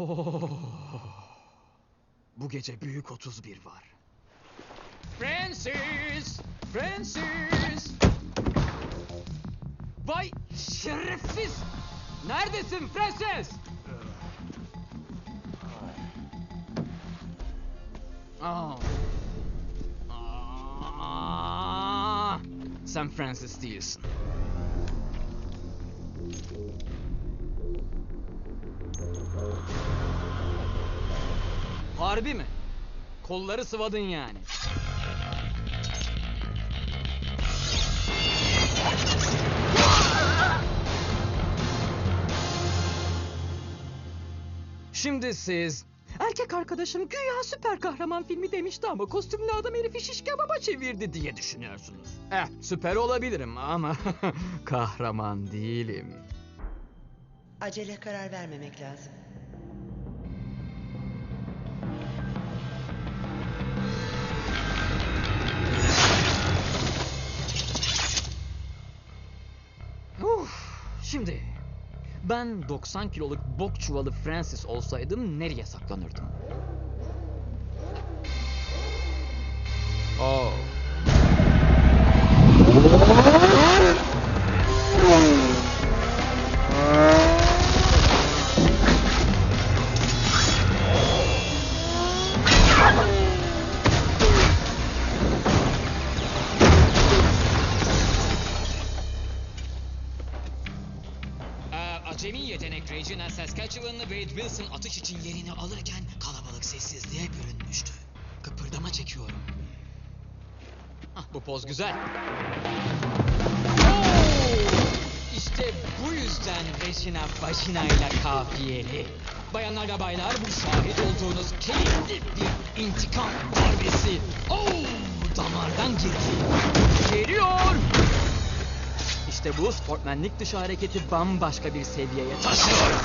Oh. Bu gece büyük 31 var. Francis! Francis! Vay şerefsiz! Neredesin Francis? Aa. Aa. Sen Francis değilsin. Harbi mi? Kolları sıvadın yani. Şimdi siz... Erkek arkadaşım güya süper kahraman filmi demişti ama kostümlü adam herifi şiş kebaba çevirdi diye düşünüyorsunuz. Eh süper olabilirim ama kahraman değilim. Acele karar vermemek lazım. Şimdi ben 90 kiloluk bok çuvalı Francis olsaydım nereye saklanırdım? Acemi yetenek Regina Saskatchewan'lı Wade Wilson atış için yerini alırken kalabalık sessizliğe bürünmüştü. Kıpırdama çekiyorum. Ah, bu poz güzel. İşte bu yüzden Regina Vagina ile kafiyeli. Bayanlar ve baylar bu şahit olduğunuz keyifli bir intikam İşte bu sportmenlik dışı hareketi bambaşka bir seviyeye taşıyor.